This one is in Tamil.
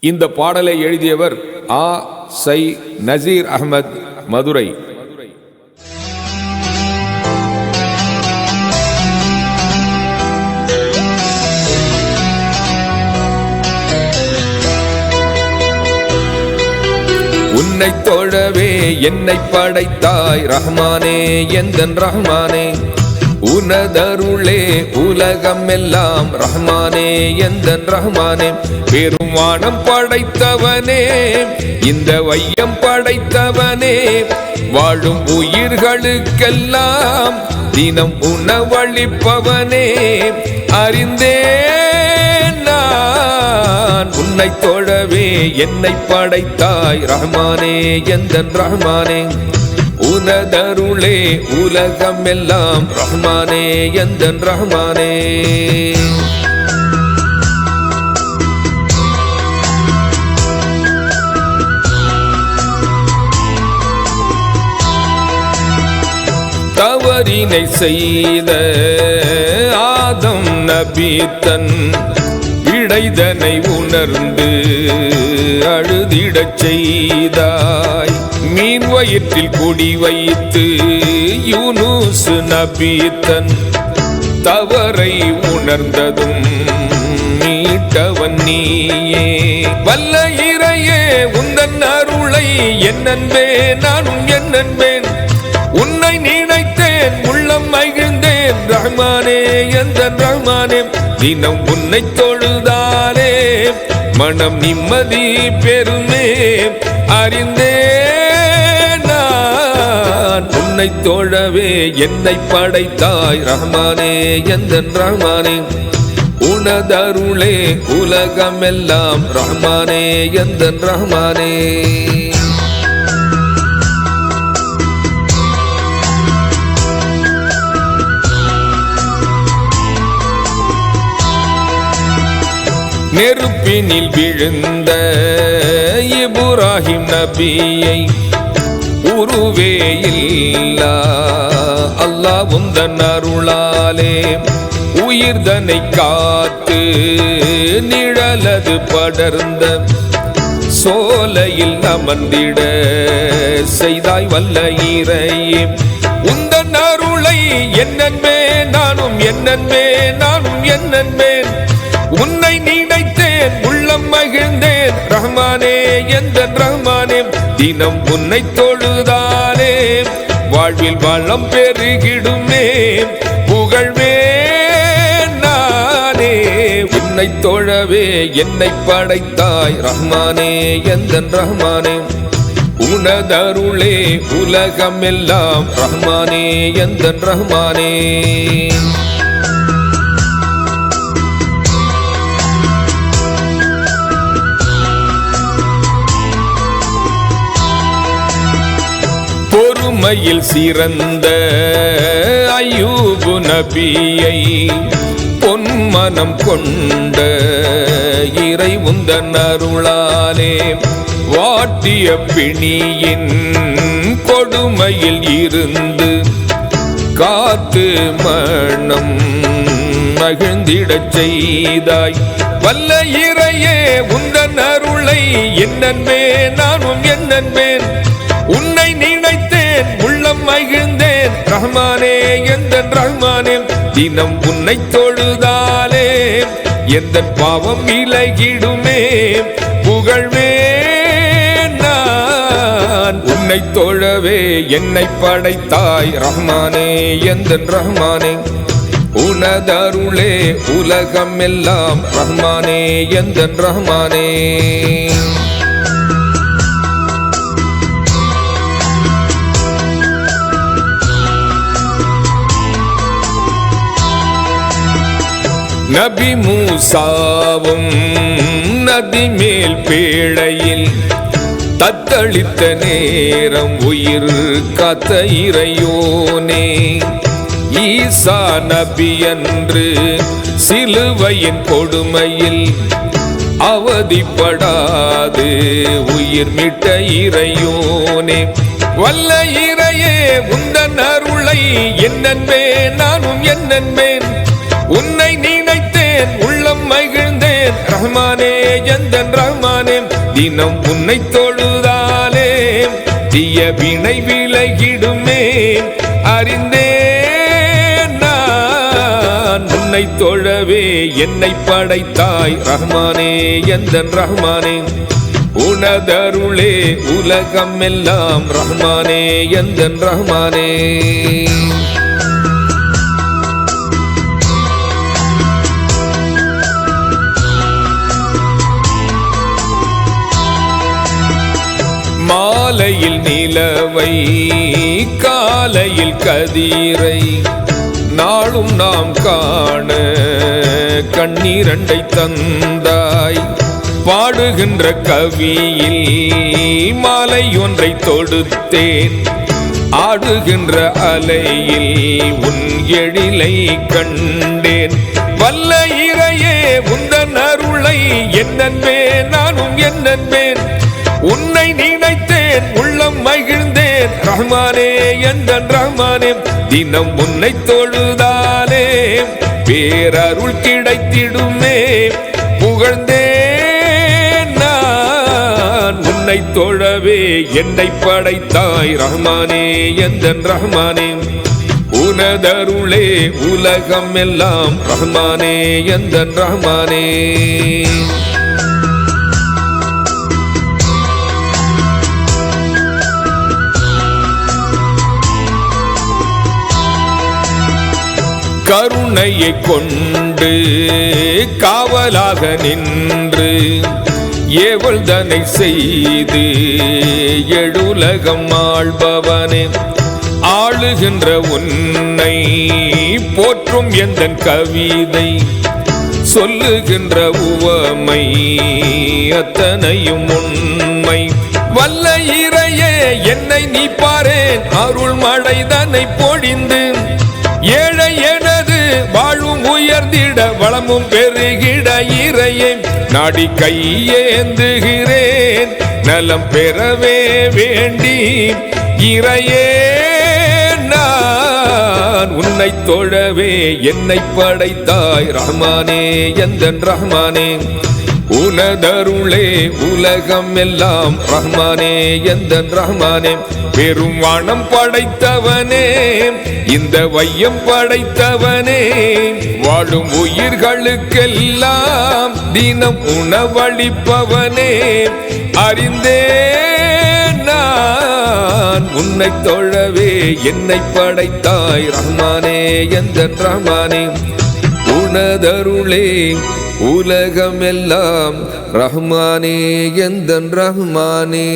இந்த பாடலை எழுதியவர் ஆ. சை. நசீர் அகமது மதுரை. உன்னை தொழவே என்னை படைத்தாய் ரஹ்மானே எந்தன் ரஹ்மானே? உனதருளே உலகம் எல்லாம் ரஹ்மானே எந்தன் ரஹ்மானே? பெருமானம் படைத்தவனே இந்த வையம் படைத்தவனே. வாழும் உயிர்களுக்கெல்லாம் தினம் உணவளிப்பவனே. அறிந்தேன் நான் உன்னை தொழவே என்னை படைத்தாய் ரஹ்மானே எந்தன் ரஹ்மானே. உனதருளே உலகம் எல்லாம் ரஹ்மானே எந்தன் ரஹ்மானே. தவறினை செய்த ஆதம் நபி தன் இடைதனை உணர்ந்து அழுதிடச் செய்தாய். மீன் வயிற்றில் குடி வைத்து யூனுஸ் நபி தன் தவறை உணர்ந்ததும் மீட்டவன் நீயே. வல்ல இறையே உந்தன் அருளை என்னன்பே நானும் என்னன்பேன் உன்னை நினைத்தேன் உள்ளம் மகிழ்ந்தேன். ரஹ்மானே எந்த ரஹ்மானே தினம் உன்னை தொழுதாலே. மனம் நிம்மதி பெருமே அறிந்தே நான். உன்னை தோழவே என்னை படைத்தாய். ரஹ்மானே எந்த ரஹ்மானே? உனதருளே உலகமெல்லாம். ரஹ்மானே எந்த ரஹ்மானே? நெருப்பினில் விழுந்த இபுராஹிம் நபியை உருவே இல்லா. அல்லாஹ் உந்தன் அருளாலே உயிர்தனை காத்து நிழலது படர்ந்த சோலையில் அமர்ந்திட செய்தாய் வல்ல இறையே உந்தன் அருளை என்னன்பே நானும் என்னன்பே நானும் என்னன்பேன் உன்னை நீட மகிழ்ந்தேன் உள்ளம் மகிழ்ந்தேன். ரஹ்மானே எந்த ரஹ்மானே தினம் உன்னை தொழுதானே. வாழ்வில் வளம் பெருகிடுமே புகழ்வே நானே. உன்னை தொழவே என்னை படைத்தாய் ரஹ்மானே எந்த ரஹ்மானே. உனதருளே உலகம் எல்லாம் ரஹ்மானே எந்த ரஹ்மானே. உண்மையில் சிறந்த ஐயூபு நபியை பொன்மனம் கொண்ட இறை உந்தன் அருளாலே வாட்டிய பிணியின் கொடுமையில் இருந்து காத்து மனம் மகிழ்ந்திடச் செய்தாய். வல்ல இறையே உந்தன் அருளை என்னன்பே நானும் என்னன்பேன் உன்னை மகிழ்ந்தேன் உள்ளம் மகிழ்ந்தேன். ரஹ்மானே எந்த ரஹ்மானே தினம் உன்னை தொழுதாலே? எந்த பாவம் விலகிடுமே? புகழ்வே நான் உன்னை தொழவே என்னை படைத்தாய். ரஹ்மானே எந்த ரஹ்மானே? உனதருளே உலகம் எல்லாம் ரஹ்மானே எந்த ரஹ்மானே? நபி மூசாவும் நதி மேல் பேழையில் தத்தளித்த நேரம் உயிர் கத்த இறையோனே. ஈசா நபி என்று சிலுவையின் கொடுமையில் அவதிப்படாது உயிர் மிட்ட இறையோனே. வல்ல இறையே உந்தன் அருளை என்னன்பே நானும் என்னன்பேன். உன்னை நீ மகிழ்ந்தேன் உள்ளம் மகிழ்ந்தேன். ரஹ்மானே எந்தன் ரஹ்மானே தினம் உன்னை தொழுதாலே. தீய வினை விலகிடுமே. அறிந்தேன் நான் உன்னை தொழவே என்னை படைத்தாய். ரஹ்மானே எந்தன் ரஹ்மானே உனதருளே உலகம் எல்லாம் ரஹ்மானே எந்தன் ரஹ்மானே. மாலையில் நிலவை காலையில் கதிரை நாளும் நாம் காண கண்ணீரண்டை தந்தாய். பாடுகின்ற கவியில் மாலை ஒன்றை தொடுத்தேன். ஆடுகின்ற அலையில் உன் எழிலை கண்டேன். வல்ல இறையே உந்தன் அருளை என்னன்பேன் நானும் என்னன்பேன் உன்னை மகிழ்ந்தேன் உள்ளம் மகிழ்ந்தேன். ரஹ்மானே என்ற ரஹ்மானே தினம் உன்னை தொழுதாலே பேரருள் கிடைத்திடுமே. புகழ்ந்தேன் நான் உன்னை தொழவே. என்னை படைத்தாய் ரஹ்மானே எந்தன் ரஹ்மானே. உனதருளே உலகம் எல்லாம் ரஹ்மானே எந்தன் ரஹ்மானே. கருணையை கொண்டு காவலாக நின்று ஏவல்தனை செய்து எழுலகம் ஆள்பவனே. ஆளுகின்ற உன்னை போற்றும் எந்த கவிதை? சொல்லுகின்ற உவமை அத்தனையும் உண்மை. வல்ல இறையே என்னை நீப்பாரேன் பாரேன். அருள் மழைதனை பொழிந்து ஏழை வாழும் உயர்ந்திட வளமும் பெருகிட இறையே நாடி கையேந்துகிறேன். நலம் பெறவே வேண்டி இறையே நான் உன்னை தொழவே என்னை படைத்தாய். ரஹ்மானே எந்தன் ரஹ்மானே. உனதருளே உலகம் எல்லாம் ரஹ்மானே எந்த ரஹ்மானே? பெரும் வானம் படைத்தவனே இந்த வையம் படைத்தவனே. வாழும் உயிர்களுக்கெல்லாம் தினம் உணவளிப்பவனே. அறிந்தே நான் உன்னை தொழவே என்னை படைத்தாய் ரஹ்மானே எந்த ரஹ்மானே? உனதருளே உலகமெல்லாம் ரஹ்மானே எந்தன் ரஹ்மானே?